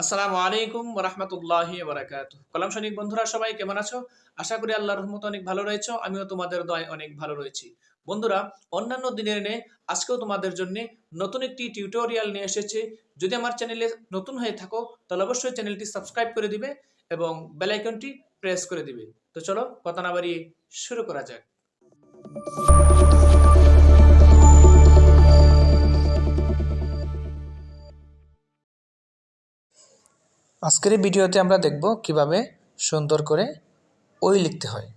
আসসালামু আলাইকুম রহমতুল্লাহ বারাকাত কলাম সৈনিক বন্ধুরা, সবাই কেমন আছো? আশা করি আল্লাহর রহমত অনেক ভালো রয়েছে, আমিও তোমাদের দয় অনেক ভালো রয়েছি। বন্ধুরা, অন্যান্য দিনের নে, আজকেও তোমাদের জন্য নতুন একটি টিউটোরিয়াল নিয়ে এসেছে। যদি আমার চ্যানেলে নতুন হয়ে থাকো, তাহলে অবশ্যই চ্যানেলটি সাবস্ক্রাইব করে দিবে এবং বেল আইকনটি প্রেস করে দিবে। তো চলো, কথা না বাড়িয়ে শুরু করা যাক। আজকের ভিডিওতে আমরা দেখব কীভাবে সুন্দর করে ওই লিখতে হয়।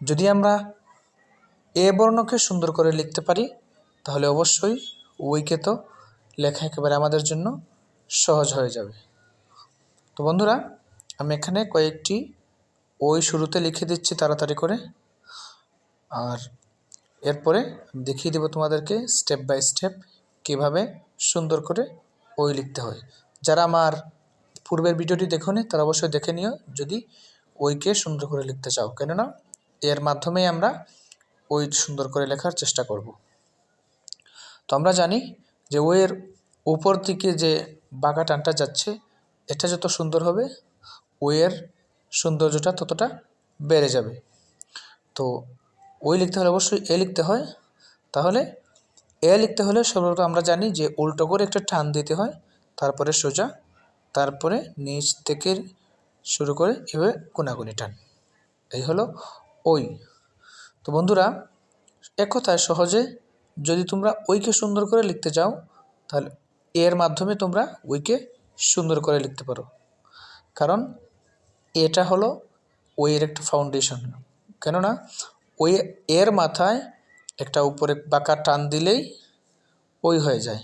যদি আমরা এ বর্ণকে সুন্দর করে লিখতে পারি, তাহলে অবশ্যই ওইকে তো লেখা একেবারে আমাদের জন্য সহজ হয়ে যাবে। তো বন্ধুরা, আমি এখানে কয়েকটি ওই শুরুতে লিখে দিচ্ছি তাড়াতাড়ি করে। আর এরপরে দেখিয়ে দেবো তোমাদেরকে স্টেপ বাই স্টেপ কীভাবে সুন্দর করে ওই লিখতে হয়। যারা আমার পূর্বের ভিডিওটি দেখোনি, তারা অবশ্যই দেখে নিও যদি ওইকে সুন্দর করে লিখতে চাও। কেননা, এর মাধ্যমেই আমরা ওই সুন্দর করে লেখার চেষ্টা করব। তো আমরা জানি যে ওয়ের উপর দিকে যে বাঁকা টানটা যাচ্ছে, এটা যত সুন্দর হবে ওয়ের সৌন্দর্যটা ততটা বেড়ে যাবে। তো ওই লিখতে হলে অবশ্যই এ লিখতে হয়। তাহলে এ লিখতে হলে সর্বপ্রথম আমরা জানি যে উল্টো করে একটা টান দিতে হয়, তারপরে সোজা, তারপরে নিচ থেকে শুরু করে এভাবে কোনাকুনি টান। এই হলো ওই। তো বন্ধুরা এক কথায় সহজে যদি তোমরা ওইকে সুন্দর করে লিখতে চাও, তাহলে এর মাধ্যমে তোমরা ওইকে সুন্দর করে লিখতে পারো। কারণ এটা হলো ওইয়ের একটা ফাউন্ডেশন কেননা ওই এর মাথায় একটা উপরে বাঁকা টান দিলেই ওই হয়ে যায়।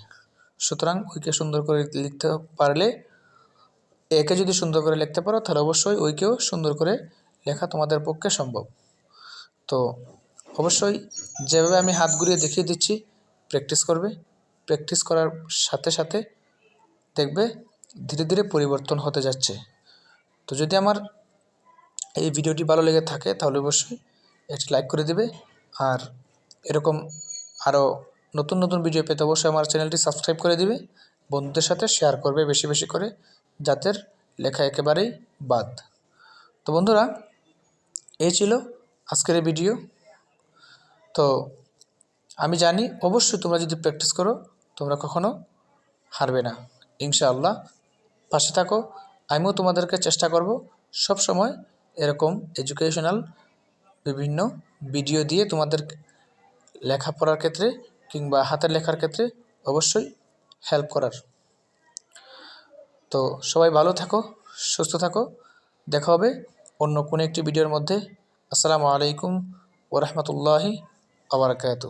সুতরাং ওইকে সুন্দর করে লিখতে পারলে, একে যদি সুন্দর করে লিখতে পারো, তাহলে অবশ্যই ওইকেও সুন্দর করে লেখা তোমাদের পক্ষে সম্ভব। তো অবশ্যই যেভাবে আমি হাত ঘুরিয়ে দেখিয়ে দিচ্ছি, প্র্যাকটিস করবে। প্র্যাকটিস করার সাথে সাথে দেখবে ধীরে ধীরে পরিবর্তন হতে যাচ্ছে। তো যদি আমার এই ভিডিওটি ভালো লেগে থাকে, তাহলে অবশ্যই একটি লাইক করে দেবে। আর এরকম আরও নতুন নতুন ভিডিও পেতে অবশ্যই আমার চ্যানেলটি সাবস্ক্রাইব করে দিবে। বন্ধুদের সাথে শেয়ার করবে বেশি বেশি করে, যাদের লেখা একেবারেই বাদ। তো বন্ধুরা, এই ছিল আজকের ভিডিও তো আমি জানি অবশ্যই তোমরা যদি প্র্যাকটিস করো, তোমরা কখনো হারবে না। ইনশাআল্লাহ, পাশে থাকো। আমিও তোমাদেরকে চেষ্টা করব সব সময় এরকম এডুকেশনাল বিভিন্ন ভিডিও দিয়ে তোমাদের লেখাপড়ার ক্ষেত্রে কিংবা হাতের লেখার ক্ষেত্রে অবশ্যই হেল্প করার। তো সবাই ভালো থাকো, সুস্থ থাকো। দেখা হবে অন্য কোনো একটি ভিডিওর মধ্যে। আসসালামু আলাইকুম ওরহমতুল্লাহি আবরকাত